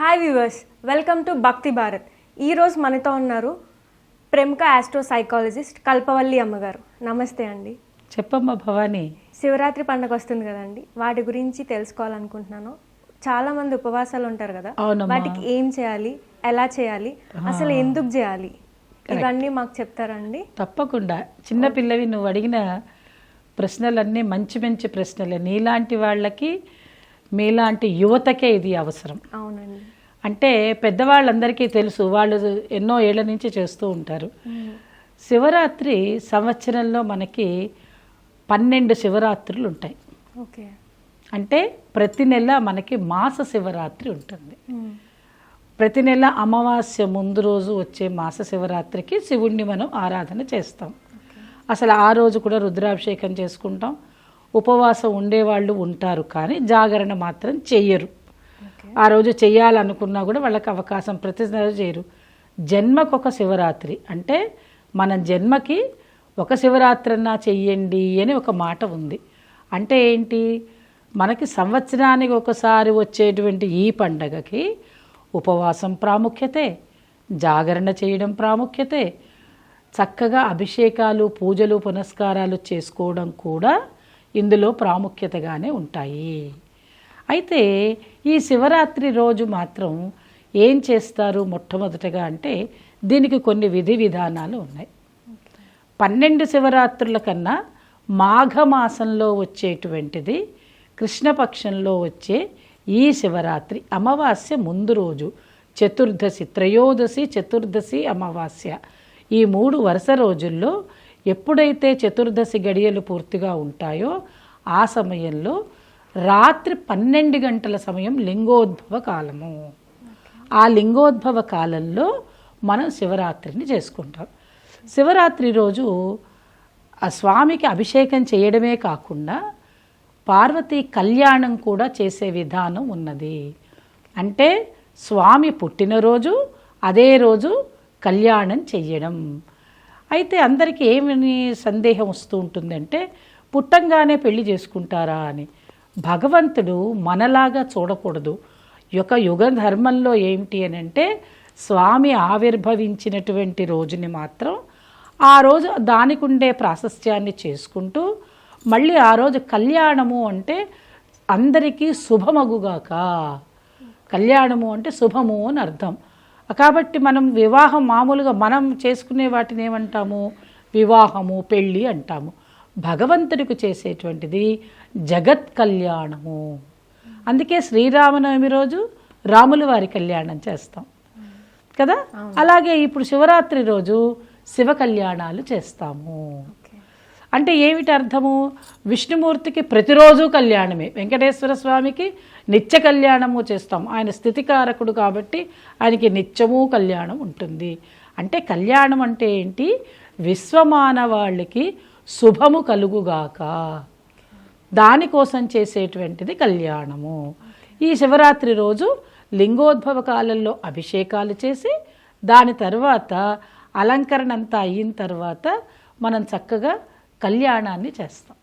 Hi viewers welcome to భక్తి భారత్ ఈరోజు మనతో ఉన్నారు ప్రముఖ ఆస్ట్రో సైకాలజిస్ట్ కల్పవల్లి అమ్మగారు. నమస్తే అండి. చెప్పమ్మా భవానీ. శివరాత్రి పండుగ వస్తుంది కదండి. వాటి గురించి తెలుసుకోవాలనుకుంటున్నాను. చాలా మంది ఉపవాసాలు ఉంటారు కదా. వాటికి ఏం చేయాలి? ఎలా చేయాలి? అసలు ఎందుకు చేయాలి? ఇవన్నీ మాకు చెప్తారండి. తప్పకుండా. చిన్నపిల్లవి నువ్వు అడిగిన ప్రశ్నలన్నీ మంచి మంచి ప్రశ్నలే. నీలాంటి వాళ్ళకి మీలాంటి యువతకే ఇది అవసరం. అవునండి. అంటే పెద్దవాళ్ళందరికీ తెలుసు వాళ్ళు ఎన్నో ఏళ్ళ నుంచి చేస్తూ ఉంటారు. శివరాత్రి సంవత్సరంలో మనకి పన్నెండు శివరాత్రులు ఉంటాయి. ఓకే. అంటే ప్రతి నెల మనకి మాస శివరాత్రి ఉంటుంది. ప్రతి నెల అమావాస్య ముందు రోజు వచ్చే మాస శివరాత్రికి శివుణ్ణి మనం ఆరాధన చేస్తాం. అసలు ఆ రోజు కూడా రుద్రాభిషేకం చేసుకుంటాం. ఉపవాసం ఉండేవాళ్ళు ఉంటారు కానీ జాగరణ మాత్రం చెయ్యరు. ఆ రోజు చెయ్యాలనుకున్నా కూడా వాళ్ళకి అవకాశం ప్రతి నెల చేయరు. జన్మకు ఒక శివరాత్రి అంటే మన జన్మకి ఒక శివరాత్రన్నా చెయ్యండి అని ఒక మాట ఉంది. అంటే ఏంటి? మనకి సంవత్సరానికి ఒకసారి వచ్చేటువంటి ఈ పండగకి ఉపవాసం ప్రాముఖ్యతే జాగరణ చేయడం ప్రాముఖ్యతే చక్కగా అభిషేకాలు పూజలు పునస్కారాలు చేసుకోవడం కూడా ఇందులో ప్రాముఖ్యతగానే ఉంటాయి. అయితే ఈ శివరాత్రి రోజు మాత్రం ఏం చేస్తారు మొట్టమొదటగా అంటే దీనికి కొన్ని విధి విధానాలు ఉన్నాయి. పన్నెండు శివరాత్రుల కన్నా మాఘమాసంలో వచ్చేటువంటిది కృష్ణపక్షంలో వచ్చే ఈ శివరాత్రి అమావాస్య ముందు రోజు. చతుర్దశి త్రయోదశి చతుర్దశి అమావాస్య ఈ మూడు వరుస రోజుల్లో ఎప్పుడైతే చతుర్దశి గడియలు పూర్తిగా ఉంటాయో ఆ సమయంలో రాత్రి పన్నెండు గంటల సమయం లింగోద్భవ కాలము. ఆ లింగోద్భవ కాలంలో మనం శివరాత్రిని చేసుకుంటాం. శివరాత్రి రోజు ఆ స్వామికి అభిషేకం చేయడమే కాకుండా పార్వతీ కళ్యాణం కూడా చేసే విధానం ఉన్నది. అంటే స్వామి పుట్టినరోజు అదే రోజు కళ్యాణం చెయ్యడం. అయితే అందరికీ ఏమని సందేహం వస్తూ ఉంటుందంటే పుట్టంగానే పెళ్ళి చేసుకుంటారా అని. భగవంతుడు మనలాగా చూడకూడదు. యొక్క యుగ ధర్మంలో ఏమిటి అని అంటే స్వామి ఆవిర్భవించినటువంటి రోజుని మాత్రం ఆ రోజు దానికి ఉండే ప్రాశస్త్యాన్ని చేసుకుంటూ మళ్ళీ ఆ రోజు కళ్యాణము అంటే అందరికీ శుభమగుగాక. కళ్యాణము అంటే శుభము అని అర్థం. కాబట్టి మనం వివాహం మామూలుగా మనం చేసుకునే వాటిని ఏమంటాము? వివాహము పెళ్ళి అంటాము. భగవంతుడికి చేసేటువంటిది జగత్ కళ్యాణము. అందుకే శ్రీరామనవమి రోజు రాముల వారి కళ్యాణం చేస్తాం. కదా? అలాగే ఇప్పుడు శివరాత్రి రోజు శివ కళ్యాణాలు చేస్తాము. అంటే ఏమిటి అర్థము? విష్ణుమూర్తికి ప్రతిరోజు కళ్యాణమే. వెంకటేశ్వర స్వామికి నిత్య కళ్యాణము చేస్తాం. ఆయన స్థితికారకుడు కాబట్టి ఆయనకి నిత్యము కళ్యాణం ఉంటుంది. అంటే కళ్యాణం అంటే ఏంటి? విశ్వమానవాళ్ళకి శుభము కలుగుగాక. దానికోసం చేసేటువంటిది కళ్యాణము. ఈ శివరాత్రి రోజు లింగోద్భవ కాలంలో అభిషేకాలు చేసి దాని తర్వాత అలంకరణ అంతా అయిన తర్వాత మనం చక్కగా కళ్యాణాన్ని చేస్తాం.